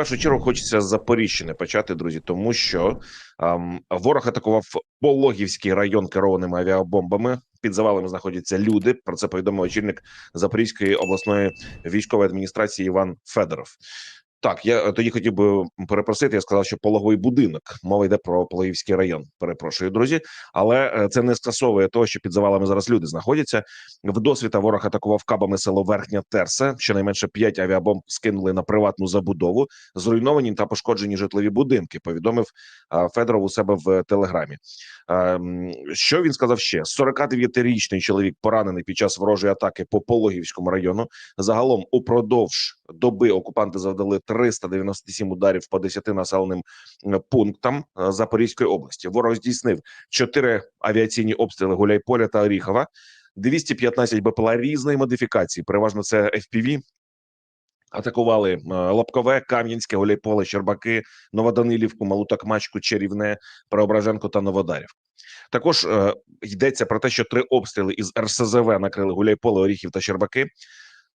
першу чергу хочеться з Запоріжжя почати, друзі, тому що ем, ворог атакував Пологівський район керованими авіабомбами. Під завалами знаходяться люди. Про це повідомив очільник Запорізької обласної військової адміністрації Іван Федоров. Так, я е, тоді хотів би перепросити. Я сказав, що пологовий будинок. Мова йде про Пологівський район. Перепрошую, друзі, але е, це не скасовує того, що під завалами зараз люди знаходяться. В досвіта ворог атакував кабами село Верхня Терса. Щонайменше п'ять авіабомб скинули на приватну забудову. Зруйновані та пошкоджені житлові будинки. Повідомив е, Федоров у себе в телеграмі. Що він сказав ще? 49-річний чоловік поранений під час ворожої атаки по Пологівському району. Загалом упродовж доби окупанти завдали 397 ударів по 10 населеним е, пунктам е, Запорізької області. Ворог здійснив 4 авіаційні обстріли Гуляйполя та Оріхова, 215 БПЛА різної модифікації. Переважно це FPV. Атакували е, Лобкове, Кам'янське, Гуляйполе, Щербаки, Новоданилівку, Малу Такмачку, Чарівне, Преображенко та Новодарів. Також е, йдеться про те, що три обстріли із РСЗВ накрили Гуляйполе, Оріхів та Щербаки.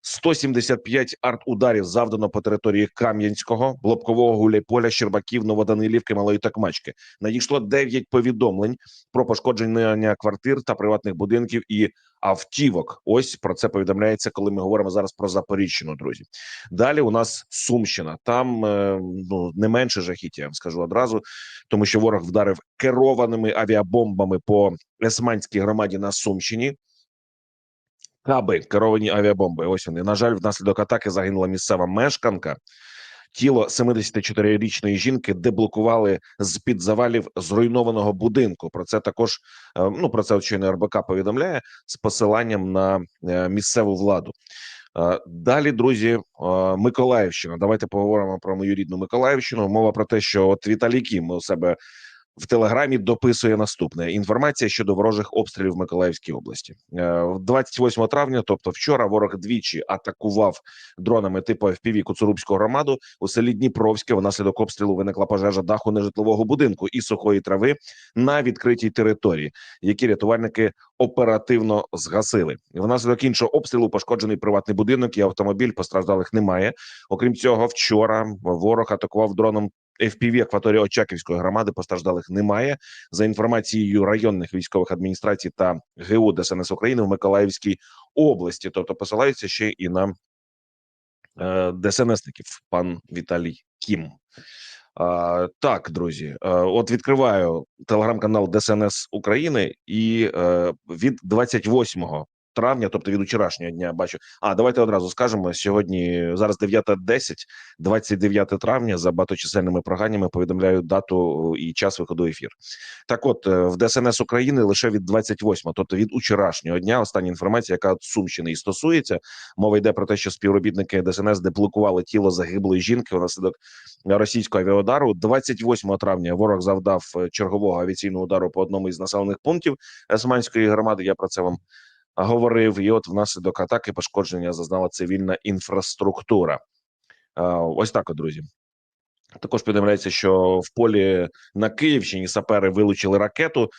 175 арт-ударів завдано по території Кам'янського, Лобкового, Гуляйполя, Щербаків, Новоданилівки, Малої Такмачки. Надійшло 9 повідомлень про пошкодження квартир та приватних будинків і автівок. Ось про це повідомляється, коли ми говоримо зараз про Запоріжчину, друзі. Далі у нас Сумщина. Там е, ну не менше жахіття, я вам скажу одразу, тому що ворог вдарив керованими авіабомбами по Есманській громаді на Сумщині. Каби керовані авіабомби. Ось вони. На жаль, внаслідок атаки загинула місцева мешканка. Тіло 74-річної жінки деблокували з під завалів зруйнованого будинку. Про це також е, ну про це очільник РБК повідомляє з посиланням на е, місцеву владу. Е, Далі, друзі, Миколаївщина. Давайте поговоримо про мою рідну Миколаївщину. Мова про те, що от Віталій Кім у себе в телеграмі дописує наступне: інформація щодо ворожих обстрілів в Миколаївській області. Е, 28 травня, тобто вчора, ворог двічі атакував дронами типу FPV Куцурубську громаду у селі Дніпровське. Внаслідок обстрілу виникла пожежа даху нежитлового будинку і сухої трави на відкритій території, які рятувальники оперативно згасили. Внаслідок іншого обстрілу пошкоджений приватний будинок і автомобіль. Постраждалих немає. Окрім цього, вчора ворог атакував дроном. FPV акваторії Очаківської громади постраждалих немає за інформацією районних військових адміністрацій та ГУ ДСНС України в Миколаївській області. Тобто посилаються ще і на е, ДСНСників, пан Віталій Кім. А, так, друзі, е, от відкриваю телеграм-канал ДСНС України, і е, від 28 травня, тобто від вчорашнього дня, бачу. А давайте одразу скажемо сьогодні. Зараз 9.10, 29 травня. За багаточисельними проганнями повідомляю дату і час виходу ефір. Так, от е, в ДСНС України лише від 28, тобто від вчорашнього дня. Остання інформація, яка от Сумщини і стосується. Мова йде про те, що співробітники ДСНС деблокували тіло загиблої жінки внаслідок російського авіаудару. 28 травня ворог завдав е, чергового авіаційного удару по одному із населених пунктів Есманської громади. Я про це вам говорив. І от внаслідок атаки пошкодження зазнала цивільна інфраструктура. Ось так, друзі. Також повідомляється, що в полі на Київщині сапери вилучили ракету,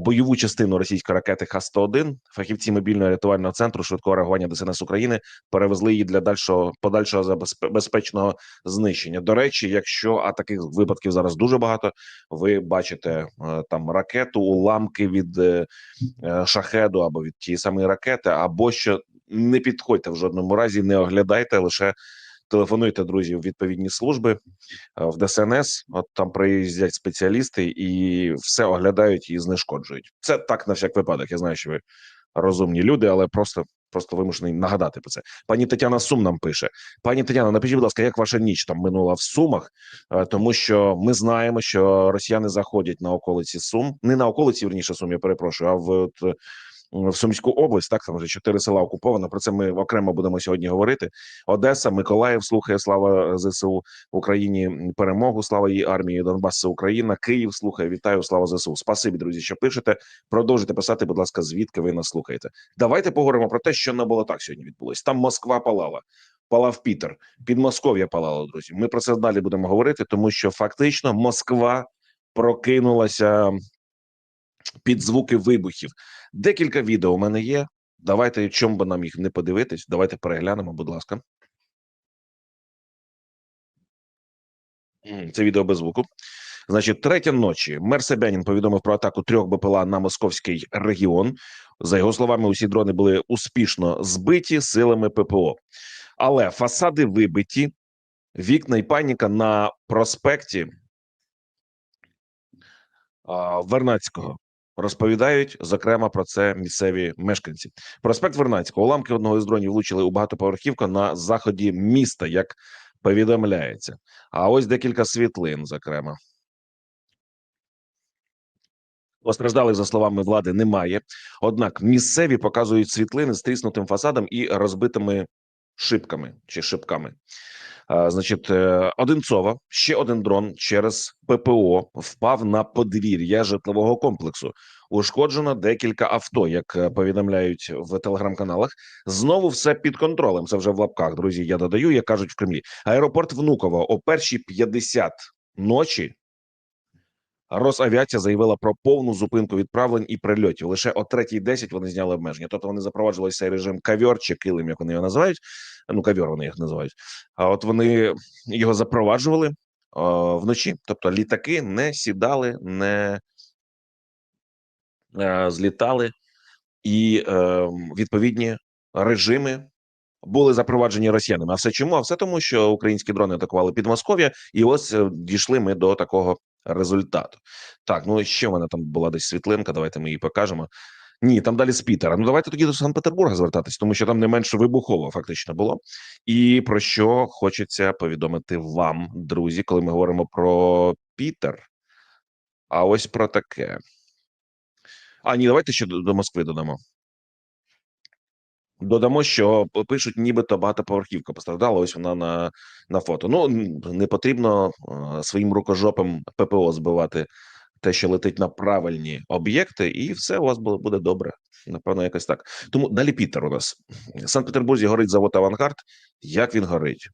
бойову частину російської ракети Х-101. Фахівці мобільного рятувального центру швидкого реагування ДСНС України перевезли її для дальшого подальшого безпечного знищення. До речі, якщо а таких випадків зараз дуже багато, ви бачите е, там ракету, уламки від е, е, шахеду або від тієї самої ракети, або що не підходьте в жодному разі, не оглядайте лише. Телефонуйте друзі в відповідні служби е, в ДСНС. От там приїздять спеціалісти і все оглядають і знешкоджують. Це так на всяк випадок. Я знаю, що ви розумні люди, але просто просто вимушений нагадати про це. Пані Тетяна Сум нам пише: пані Тетяна, напишіть, будь ласка, як ваша ніч там минула в Сумах, Е, тому що ми знаємо, що росіяни заходять на околиці Сум, не на околиці, верніше Сум, я перепрошую, а в в Сумську область. Так там вже чотири села окуповано. Про це ми окремо будемо сьогодні говорити. Одеса, Миколаїв слухає слава ЗСУ в Україні. Перемогу, слава її армії. Донбас це Україна. Київ слухає. Вітаю, слава ЗСУ. Спасибі, друзі, що пишете. Продовжуйте писати, будь ласка, звідки ви нас слухаєте. Давайте поговоримо про те, що на болотах сьогодні відбулось. Там Москва палала. Палав Пітер, Підмосков'я палало, друзі. Ми про це далі будемо говорити, тому що фактично Москва прокинулася під звуки вибухів. Декілька відео у мене є. Давайте, чому би нам їх не подивитись, давайте переглянемо, будь ласка. Це відео без звуку. Значить, третя ночі. Мер Собянін повідомив про атаку трьох БПЛА на московський регіон. За його словами, усі дрони були успішно збиті силами ППО, але фасади вибиті, вікна і паніка на проспекті Вернацького. Розповідають зокрема про це місцеві мешканці. Проспект Вернацького уламки одного із дронів влучили у багатоповерхівку на заході міста, як повідомляється. А ось декілька світлин, зокрема. Постраждалих, за словами влади, немає. Однак місцеві показують світлини з тріснутим фасадом і розбитими шибками чи шибками. А, значить, е, Одинцова, ще один дрон через ППО впав на подвір'я житлового комплексу. Ушкоджено декілька авто, як е, повідомляють в телеграм-каналах. Знову все під контролем. Це вже в лапках. Друзі, я додаю, як кажуть в Кремлі. Аеропорт Внуково о першій 50 ночі. Росавіація заявила про повну зупинку відправлень і прильотів. Лише о 3.10 вони зняли обмеження. Тобто вони запроваджували цей режим кавьор чи килим, як вони його називають. Ну, кавьор вони їх називають. А от вони його запроваджували о, вночі. Тобто літаки не сідали, не е, злітали, і е, відповідні режими були запроваджені росіянами. А все чому? А все тому, що українські дрони атакували Підмосков'я, і ось е, дійшли ми до такого результату. Так, ну ще в мене там була десь світлинка. Давайте ми її покажемо. Ні, там далі з Пітера. Ну давайте тоді до Санкт-Петербурга звертатись, тому що там не менше вибухово фактично було. І про що хочеться повідомити вам, друзі, коли ми говоримо про Пітер. А ось про таке. А ні, давайте ще до, до Москви додамо. Додамо, що пишуть, нібито багатоповерхівка постраждала. Ось вона на, на фото. Ну не потрібно своїм рукожопом ППО збивати те, що летить на правильні об'єкти, і все у вас буде добре. Напевно, якось так. Тому далі Пітер у нас в Санкт-Петербурзі горить завод Авангард. Як він горить?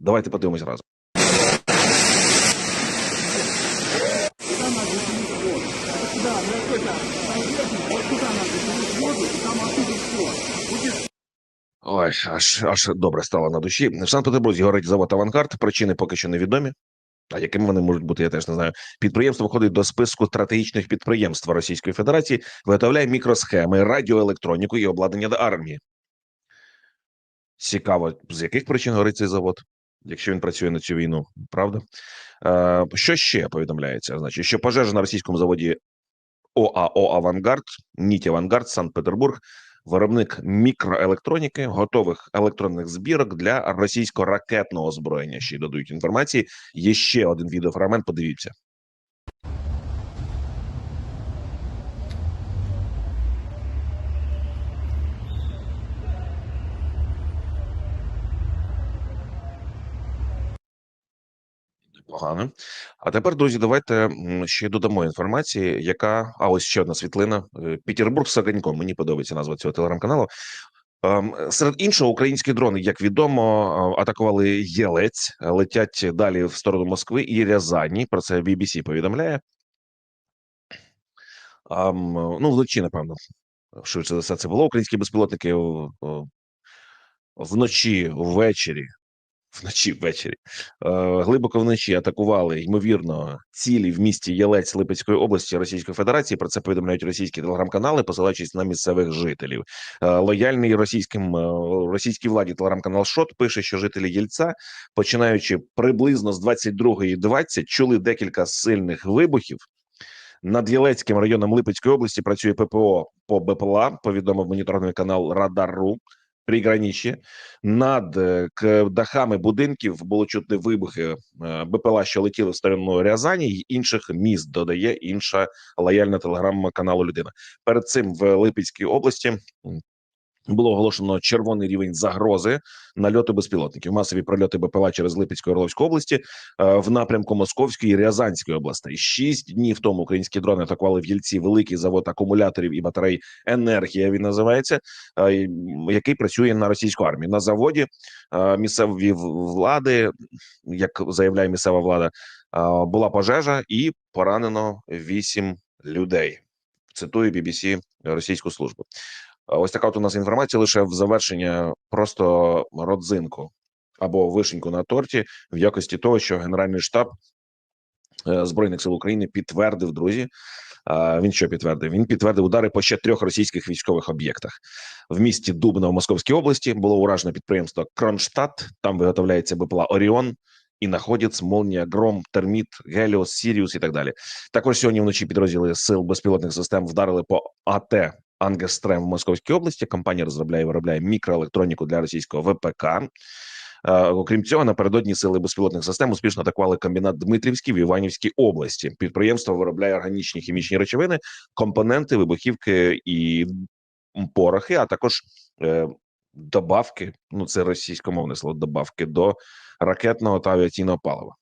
Давайте подивимось разом. Ой, аж аж добре стало на душі. В Санкт-Петербурзі горить завод Авангард. Причини поки що невідомі. А якими вони можуть бути, я теж не знаю. Підприємство входить до списку стратегічних підприємств Російської Федерації, виготовляє мікросхеми, радіоелектроніку і обладнання до армії. Цікаво, з яких причин горить цей завод, якщо він працює на цю війну, правда? Е, що ще повідомляється? Значить, що пожежа на російському заводі ОАО Авангард, Ніті Авангард, Санкт-Петербург, виробник мікроелектроніки, готових електронних збірок для російського ракетного озброєння. Ще й додають інформації. Є ще один відеофрагмент. Подивіться. Погано. А тепер, друзі, давайте ще додамо інформації, яка а ось ще одна світлина. Е, Петербург з огоньком. Мені подобається назва цього телеграм-каналу. Ем, Серед іншого, українські дрони, як відомо, атакували Єлець, летять далі в сторону Москви і Рязані. Про це BBC повідомляє. Ем, Ну, вночі, напевно, швидше за все, це було. Українські безпілотники вночі, ввечері, вночі ввечері, е, глибоко вночі атакували ймовірно цілі в місті Єлець Липецької області Російської Федерації. Про це повідомляють російські телеграм-канали, посилаючись на місцевих жителів. Е, Лояльний російським е, російській владі телеграм-канал Шот пише, що жителі Єльця, починаючи приблизно з 22.20, чули декілька сильних вибухів. Над Єлецьким районом Липецької області працює ППО по БПЛА, повідомив моніторний канал Радар.ру. Приграничі над е, дахами будинків було чути вибухи е, БПЛА, що летіли в сторону Рязані й інших міст. Додає інша лояльна телеграма каналу людина. Перед цим в Липецькій області було оголошено червоний рівень загрози нальоту безпілотників. Масові прольоти БПЛА через Липецьку Орловську області е, в напрямку Московської і Рязанської областей. Шість днів тому українські дрони атакували в Єльці великий завод акумуляторів і батарей енергія. Він називається, е, який працює на російську армію. На заводі е, місцеві влади, як заявляє місцева влада, була пожежа і поранено вісім людей. Цитую BBC російську службу. Ось така от у нас інформація лише в завершення просто родзинку. або вишеньку на торті в якості того, що Генеральний штаб е, збройних сил України підтвердив, друзі. Він що підтвердив? Він підтвердив удари по ще трьох російських військових об'єктах в місті Дубно в Московській області. Було уражено підприємство Кронштадт. Там виготовляється БПЛА Оріон. І находець, Молнія, Гром, Терміт, Геліос, Сіріус і так далі. Також сьогодні вночі підрозділи сил безпілотних систем вдарили по АТ Ангестрем в Московській області. Компанія розробляє і виробляє мікроелектроніку для російського ВПК. Окрім цього, напередодні сили безпілотних систем успішно атакували комбінат Дмитрівський в Іванівській області. Підприємство виробляє органічні хімічні речовини, компоненти, вибухівки і порохи, а також е, добавки. Ну це російськомовне слово добавки до ракетного та авіаційного палива.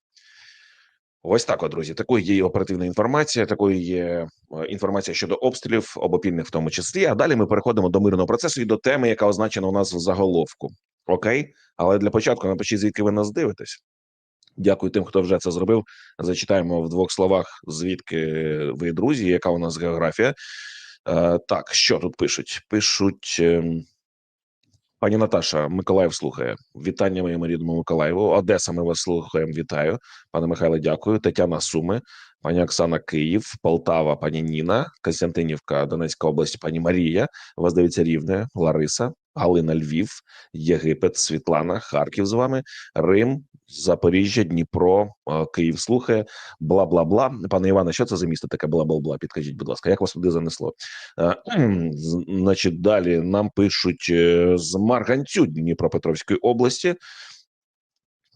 Ось так, от, друзі. Такою є оперативна інформація. Такою є е, інформація щодо обстрілів, обопільних в тому числі. А далі ми переходимо до мирного процесу і до теми, яка означена у нас в заголовку. Окей, але для початку напишіть, звідки ви нас дивитесь. Дякую тим, хто вже це зробив. Зачитаємо в двох словах, звідки ви друзі, яка у нас географія. Е, так, що тут пишуть? Пишуть. ем, Пані Наташа, Миколаїв слухає. Вітання моєму рідному Миколаєву. Одеса, ми вас слухаємо. Вітаю. Пане Михайле, дякую. Тетяна Суми, пані Оксана Київ, Полтава, пані Ніна, Костянтинівка, Донецька область, пані Марія. Вас дивиться Рівне, Лариса, Галина Львів, Єгипет, Світлана, Харків з вами, Рим, Запоріжжя, Дніпро, е, Київ слухає. Бла бла бла. Пане Іване, що це за місто таке бла бла бла? Підкажіть, будь ласка, як вас туди занесло? Е, Значить, далі нам пишуть е, з Марганцю Дніпропетровської області.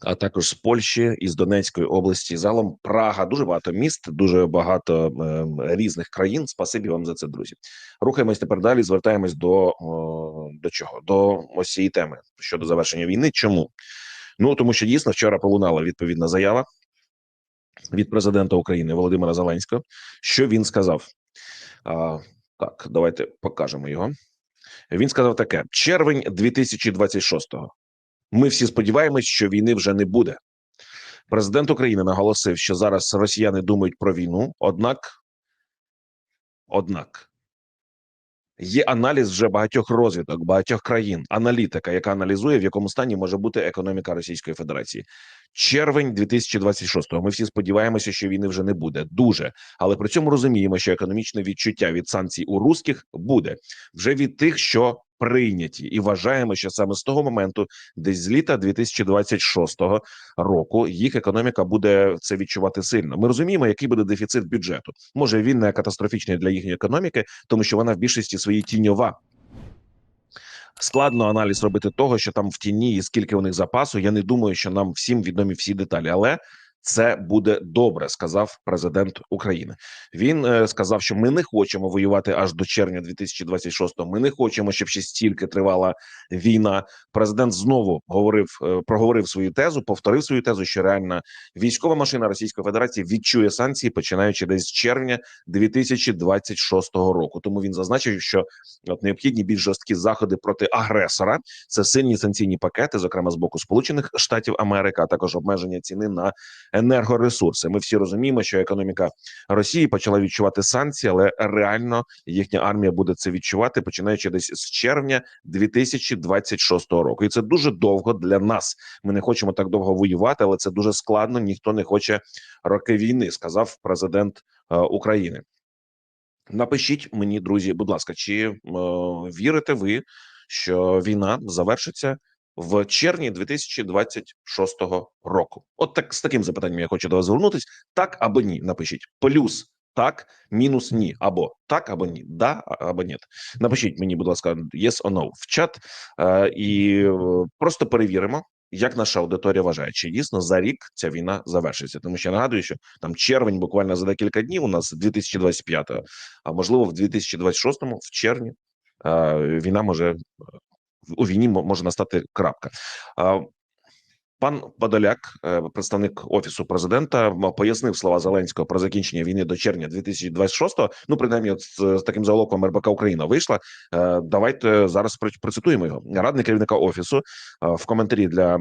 А також з Польщі і з Донецької області, залом Прага, дуже багато міст, дуже багато е, різних країн. Спасибі вам за це, друзі. Рухаємось тепер далі. Звертаємось до, о, до чого? До ось цієї теми щодо завершення війни. Чому? Ну тому що дійсно вчора пролунала відповідна заява від президента України Володимира Зеленського. Що він сказав? А, так, давайте покажемо його. Він сказав таке: червень 2026-го. Ми всі сподіваємось, що війни вже не буде. Президент України наголосив, що зараз росіяни думають про війну. Однак, однак, є аналіз вже багатьох розвідок, багатьох країн, аналітика, яка аналізує, в якому стані може бути економіка Російської Федерації. Червень 2026-го. Ми всі сподіваємося, що війни вже не буде. Дуже, але при цьому розуміємо, що економічне відчуття від санкцій у русських буде вже від тих, що прийняті, і вважаємо, що саме з того моменту, десь з літа 2026 року, їх економіка буде це відчувати сильно. Ми розуміємо, який буде дефіцит бюджету. Може він не катастрофічний для їхньої економіки, тому що вона в більшості своїй тіньова. Складно аналіз робити того, що там в тіні і скільки у них запасу. Я не думаю, що нам всім відомі всі деталі, але це буде добре, сказав президент України. Він е, сказав, що ми не хочемо воювати аж до червня 2026-го. Ми не хочемо, щоб ще стільки тривала війна. Президент знову говорив, е, проговорив свою тезу, повторив свою тезу, що реальна військова машина Російської Федерації відчує санкції, починаючи десь з червня 2026 року. Тому він зазначив, що от необхідні більш жорсткі заходи проти агресора. Це сильні санкційні пакети, зокрема з боку Сполучених Штатів Америки, а також обмеження ціни на енергоресурси. Ми всі розуміємо, що економіка Росії почала відчувати санкції, але реально їхня армія буде це відчувати, починаючи десь з червня 2026 року. І це дуже довго для нас. Ми не хочемо так довго воювати, але це дуже складно. Ніхто не хоче роки війни, сказав президент е, України. Напишіть мені, друзі, будь ласка, чи е, вірите ви, що війна завершиться в червні 2026 року? От так з таким запитанням я хочу до вас звернутись. Так або ні? Напишіть плюс так, мінус ні, або так, або ні, да або ні. Напишіть мені, будь ласка, yes or no в чат, е, і е, просто перевіримо. Як наша аудиторія вважає, чи дійсно за рік ця війна завершиться? Тому що я нагадую, що там червень, буквально за декілька днів, у нас 2025-го, а можливо, в 2026-му, в червні, е, війна може у війні мо- може настати крапка. Пан Подоляк, е, представник офісу президента, пояснив слова Зеленського про закінчення війни до червня 2026-го. Ну, принаймні, от з, таким заголовком РБК Україна вийшла. Е, Давайте зараз процитуємо його. Радник керівника офісу е, в коментарі для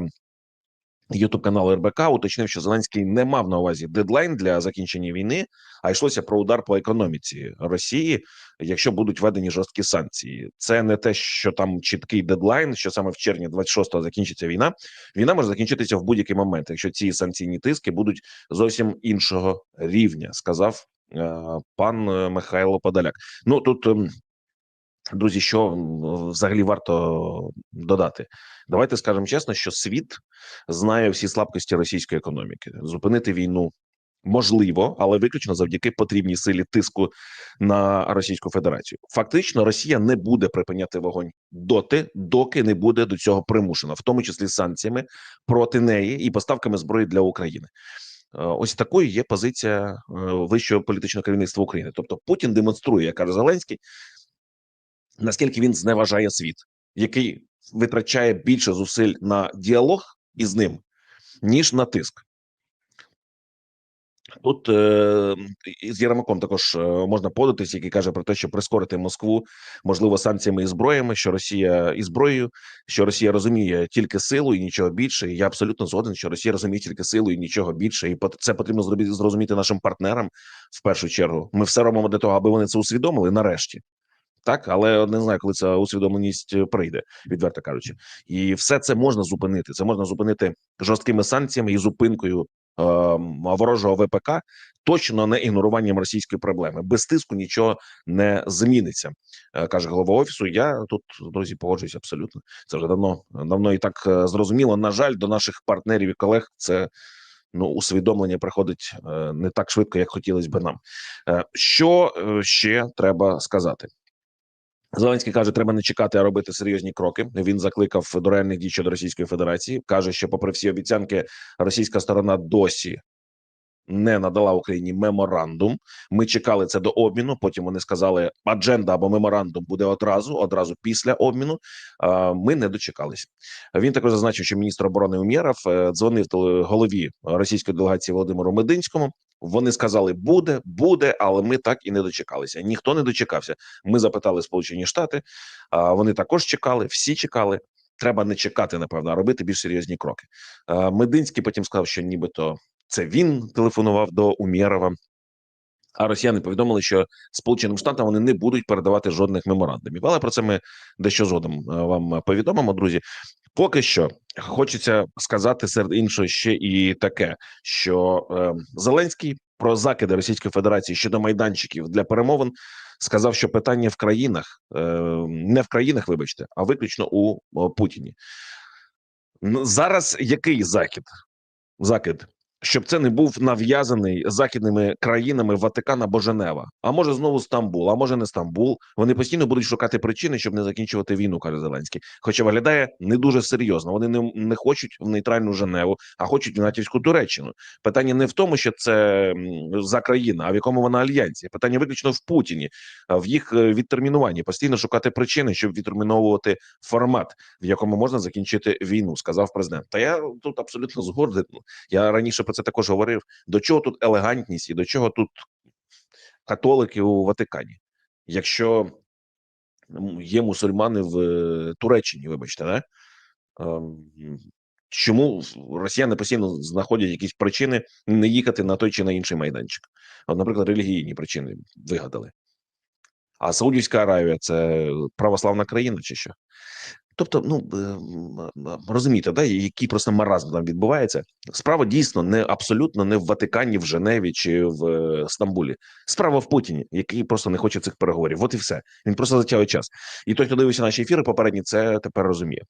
Ютуб канал РБК уточнив, що Зеленський не мав на увазі дедлайн для закінчення війни, а йшлося про удар по економіці Росії, якщо будуть введені жорсткі санкції. Це не те, що там чіткий дедлайн, що саме в червні 26-го закінчиться війна. Війна може закінчитися в будь-який момент, якщо ці санкційні тиски будуть зовсім іншого рівня, сказав е, пан е, Михайло Подоляк. Ну тут. ем, Друзі, що взагалі варто додати? Давайте скажемо чесно, що світ знає всі слабкості російської економіки. Зупинити війну можливо, але виключно завдяки потрібній силі тиску на Російську Федерацію. Фактично, Росія не буде припиняти вогонь доти, доки не буде до цього примушена, в тому числі санкціями проти неї і поставками зброї для України. Е, Ось такою є позиція е, вищого політичного керівництва України. Тобто Путін демонструє, як каже Зеленський, наскільки він зневажає світ, який витрачає більше зусиль на діалог із ним, ніж на тиск. Тут е, з Єрмаком також е, можна податись, який каже про те, що прискорити Москву можливо санкціями і зброями, що Росія і зброєю, що Росія розуміє тільки силу і нічого більше. І я абсолютно згоден, що Росія розуміє тільки силу і нічого більше. І це потрібно зробити зрозуміти нашим партнерам в першу чергу. Ми все робимо для того, аби вони це усвідомили нарешті. Так, але не знаю, коли ця усвідомленість е, прийде, відверто кажучи, і все це можна зупинити. Це можна зупинити жорсткими санкціями і зупинкою е, ворожого ВПК, точно не ігноруванням російської проблеми. Без тиску нічого не зміниться, е, каже голова офісу. Я тут друзі погоджуюсь абсолютно. Це вже давно давно і так е, зрозуміло. На жаль, до наших партнерів і колег це. Ну, усвідомлення приходить не так швидко, як хотілося би нам. Що ще треба сказати? Зеленський каже, треба не чекати, а робити серйозні кроки. Він закликав до реальних дій щодо Російської Федерації. каже, що, попри всі обіцянки, російська сторона досі не надала Україні меморандум. Ми чекали це до обміну. Потім вони сказали, адженда або меморандум буде одразу, одразу після обміну. Ми не дочекалися. Він також зазначив, що міністр оборони Умєров е, дзвонив голові російської делегації Володимиру Мединському. Вони сказали, буде, буде, але ми так і не дочекалися. Ніхто не дочекався. Ми запитали Сполучені Штати, вони також чекали, всі чекали. Треба не чекати, напевно, а робити більш серйозні кроки. Мединський потім сказав, що нібито це він телефонував до Умєрова. А росіяни повідомили, що Сполученим Штатам вони не будуть передавати жодних меморандумів. Але про це ми дещо згодом е, вам повідомимо, друзі. Поки що хочеться сказати серед іншого ще і таке, що е, Зеленський про закиди Російської Федерації щодо майданчиків для перемовин сказав, що питання в країнах е, не в країнах, вибачте, а виключно у Путіні. Ну, Зараз який закид? Закид щоб це не був нав'язаний західними країнами Ватикан або Женева. А може знову Стамбул, а може не Стамбул. Вони постійно будуть шукати причини, щоб не закінчувати війну, каже Зеленський. Хоча виглядає не дуже серйозно. Вони не, не хочуть в нейтральну Женеву, а хочуть в натівську Туреччину. Питання не в тому, що це за країна, а в якому вона альянсі. Питання виключно в Путіні, в їх е, відтермінуванні. Постійно шукати причини, щоб відтерміновувати формат, в якому можна закінчити війну, сказав президент. Та я тут абсолютно згоден. Я раніше про це також говорив. До чого тут елегантність і до чого тут католики у Ватикані? Якщо є мусульмани в е, Туреччині, вибачте? Ем, Чому росіяни постійно знаходять якісь причини не їхати на той чи на інший майданчик? От, наприклад, релігійні причини вигадали. А Саудівська Аравія це православна країна, чи що? Тобто, ну е, розумієте, да, який просто маразм там відбувається. Справа дійсно не абсолютно не в Ватикані, в Женеві чи в е, Стамбулі. Справа в Путіні, який просто не хоче цих переговорів. От і все. Він просто затягує час. І той, хто дивився наші ефіри, попередні, це тепер розуміє.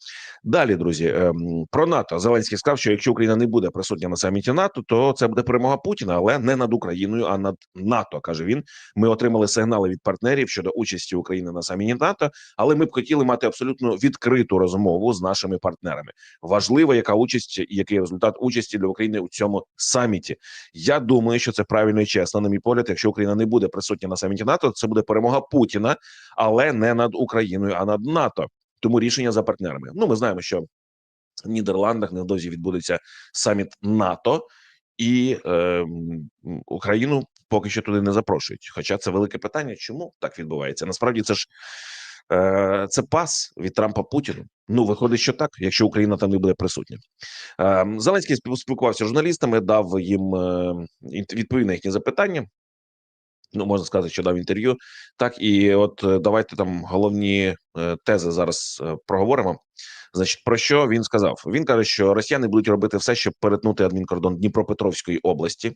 Далі, друзі, ем, про НАТО Зеленський сказав, що якщо Україна не буде присутня на саміті НАТО, то це буде перемога Путіна, але не над Україною, а над НАТО. каже він. Ми отримали сигнали від партнерів щодо участі України на саміті НАТО, але ми б хотіли мати абсолютно відкриту розмову з нашими партнерами. Важливо, яка участь і який результат участі для України у цьому саміті. Я думаю, що це правильно і чесно. На мій погляд, якщо Україна не буде присутня на саміті НАТО, це буде перемога Путіна, але не над Україною, а над НАТО. Тому рішення за партнерами. Ну, ми знаємо, що в Нідерландах невдовзі відбудеться саміт НАТО, і е, Україну поки що туди не запрошують. Хоча це велике питання, чому так відбувається? Насправді це ж е, це пас від Трампа Путіну. Ну, виходить, що так, якщо Україна там не буде присутня. Е, Зеленський спіл- спілкувався з журналістами, дав їм е, відповідь на їхні запитання. Ну, можна сказати, що дав інтерв'ю. Так, і от е, давайте там головні тези зараз проговоримо. Значить, про що він сказав? Він каже, що росіяни будуть робити все, щоб перетнути адмінкордон Дніпропетровської області.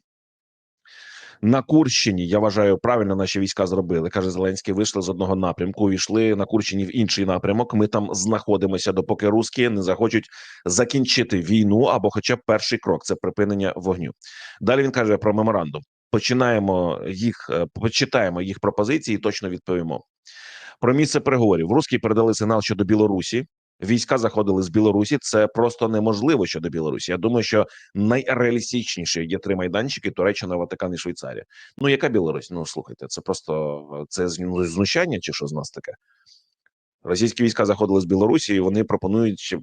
На Курщині я вважаю, правильно наші війська зробили. каже Зеленський. Вийшли з одного напрямку, увійшли на Курщині в інший напрямок. Ми там знаходимося, допоки русські не захочуть закінчити війну або, хоча б перший крок це припинення вогню. Далі він каже про меморандум. Починаємо їх, е, почитаємо їх пропозиції, і точно відповімо. Про місце переговорів. Русські передали сигнал щодо Білорусі. Війська заходили з Білорусі. Це просто неможливо щодо Білорусі. Я думаю, що найреалістичніші є три майданчики: Туреччина, Ватикан і Швейцарія. Ну яка Білорусь? Ну слухайте, це просто це ну, знущання, чи що з нас таке? Російські війська заходили з Білорусі, і вони пропонують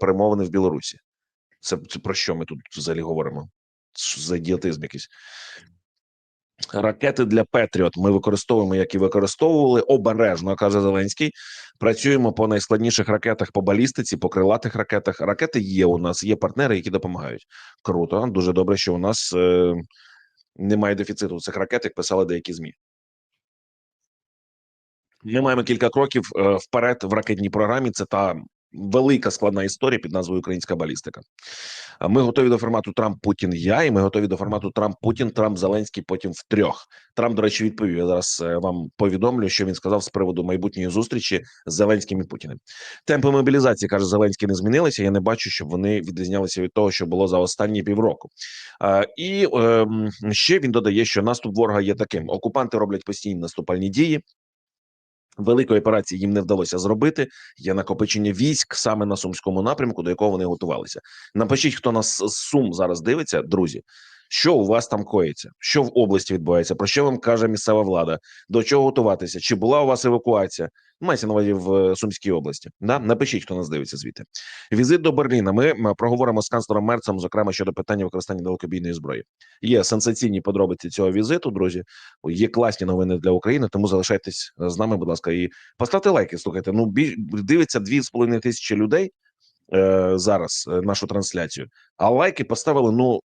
перемовини в Білорусі. Це, це про що ми тут взагалі говоримо? Що за ідіотизм якийсь? Ракети для Петріот ми використовуємо, як і використовували обережно, каже Зеленський. Працюємо по найскладніших ракетах по балістиці, по крилатих ракетах. Ракети є у нас, є партнери, які допомагають. Круто, дуже добре, що у нас е, немає дефіциту цих ракет, як писали деякі змі. Ми маємо кілька кроків е, вперед в ракетній програмі. Це та велика складна історія під назвою Українська балістика. Ми готові до формату Трамп Путін. Я і ми готові до формату Трамп Путін, Трамп Зеленський. Потім в трьох. Трамп, до речі, відповів. Я зараз е, вам повідомлю, що він сказав з приводу майбутньої зустрічі з Зеленським і Путіним. Темпи мобілізації каже Зеленський не змінилися. Я не бачу, щоб вони відрізнялися від того, що було за останні півроку. І ем, ще він додає, що наступ ворога є таким: окупанти роблять постійні наступальні дії. Великої операції їм не вдалося зробити. Є накопичення військ саме на сумському напрямку, до якого вони готувалися. Напишіть, хто нас з Сум зараз дивиться, друзі. Що у вас там коїться? Що в області відбувається? Про що вам каже місцева влада? До чого готуватися? Чи була у вас евакуація? Мається на увазі в е, Сумській області. Да? Напишіть, хто нас дивиться звідти. Візит до Берліна. Ми проговоримо з канцлером Мерцем, зокрема щодо питання використання далекобійної зброї. Є сенсаційні подробиці цього візиту, друзі. Є класні новини для України, тому залишайтесь з нами, будь ласка, і поставте лайки. Слухайте, ну бі... дивиться дві з половиною тисячі людей е, зараз е, нашу трансляцію, а лайки поставили ну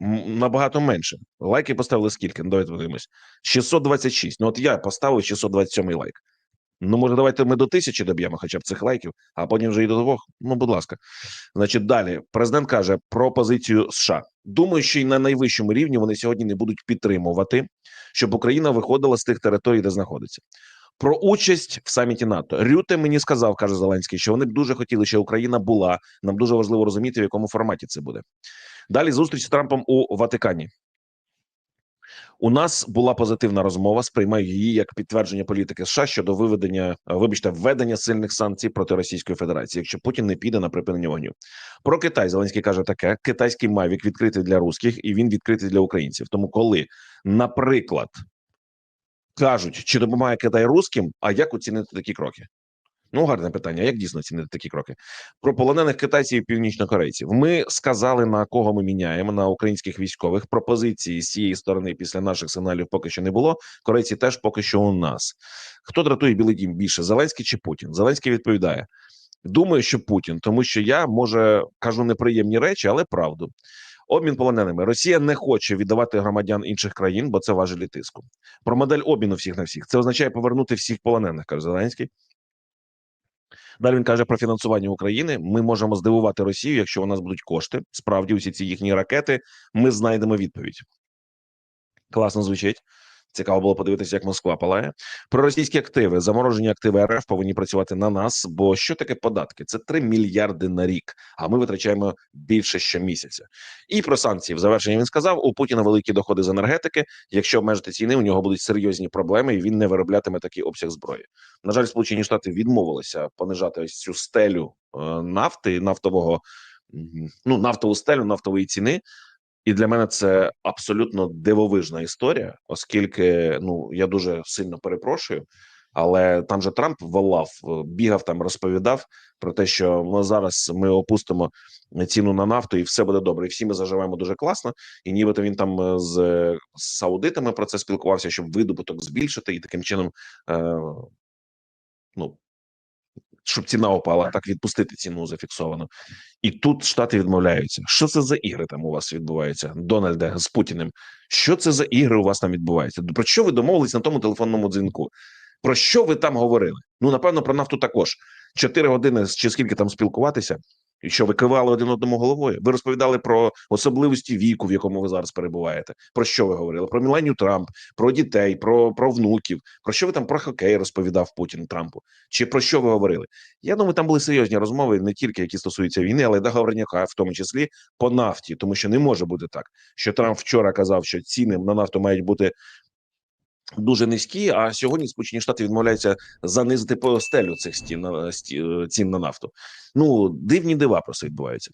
набагато менше. Лайки поставили скільки? Ну, давайте подивимось. 626. Ну от я поставив 627 лайк. Ну, може, давайте ми до тисячі доб'ємо хоча б цих лайків, а потім вже і до двох. Ну, будь ласка. Значить, далі президент каже про позицію США. Думаю, що й на найвищому рівні вони сьогодні не будуть підтримувати, щоб Україна виходила з тих територій, де знаходиться. Про участь в саміті НАТО Рюте мені сказав, каже Зеленський, що вони б дуже хотіли, щоб Україна була. Нам дуже важливо розуміти, в якому форматі це буде. Далі зустріч з Трампом у Ватикані. У нас була позитивна розмова. Сприймаю її як підтвердження політики США щодо виведення, вибачте, введення сильних санкцій проти Російської Федерації, якщо Путін не піде на припинення вогню. Про Китай Зеленський каже таке: китайський мавік відкритий для русських, і він відкритий для українців. Тому, коли, наприклад, кажуть, чи допомагає Китай русським, а як оцінити такі кроки? Ну, гарне питання. Як дійсно оцінити такі кроки? Про полонених китайців і північнокорейців. Ми сказали на кого ми міняємо на українських військових. Пропозиції з цієї сторони після наших сигналів поки що не було. Корейці теж поки що у нас. Хто дратує Білий Дім більше? Зеленський чи Путін? Зеленський відповідає: Думаю, що Путін, тому що я може кажу неприємні речі, але правду. Обмін полоненими Росія не хоче віддавати громадян інших країн, бо це важелі тиску. Про модель обміну всіх на всіх. Це означає повернути всіх полонених, каже Зеленський. Далі він каже про фінансування України. Ми можемо здивувати Росію, якщо у нас будуть кошти. Справді, усі ці їхні ракети. Ми знайдемо відповідь. Класно звучить. Цікаво було подивитися, як Москва палає. Про російські активи, заморожені активи РФ повинні працювати на нас. Бо що таке податки? Це 3 мільярди на рік. А ми витрачаємо більше щомісяця. І про санкції в завершенні він сказав: у Путіна великі доходи з енергетики. Якщо обмежити ціни, у нього будуть серйозні проблеми, і він не вироблятиме такий обсяг зброї. На жаль, Сполучені Штати відмовилися понижати ось цю стелю е, нафти, нафтового ну нафтову стелю, нафтової ціни. І для мене це абсолютно дивовижна історія, оскільки ну я дуже сильно перепрошую. Але там же Трамп волав, е, бігав там, розповідав про те, що ми зараз ми опустимо ціну на нафту, і все буде добре. І всі ми заживаємо дуже класно. І нібито він там е, з, з саудитами про це спілкувався, щоб видобуток збільшити, і таким чином, е, ну щоб ціна опала, так відпустити ціну зафіксовану. І тут штати відмовляються. Що це за ігри там у вас відбуваються, Дональде з Путіним? Що це за ігри у вас там відбуваються? Про що ви домовились на тому телефонному дзвінку? Про що ви там говорили? Ну напевно, про нафту також. Чотири години чи скільки там спілкуватися, і що ви кивали один одному головою? Ви розповідали про особливості віку, в якому ви зараз перебуваєте. Про що ви говорили? Про Міленію Трамп, про дітей, про, про внуків. Про що ви там про хокей розповідав Путін Трампу? Чи про що ви говорили? Я думаю, там були серйозні розмови, не тільки які стосуються війни, але й договорняка, в тому числі по нафті, тому що не може бути так, що Трамп вчора казав, що ціни на нафту мають бути. Дуже низькі, а сьогодні Сполучені Штати відмовляються занизити по стелю цих стін на е, цін на нафту. Ну дивні дива просто відбуваються.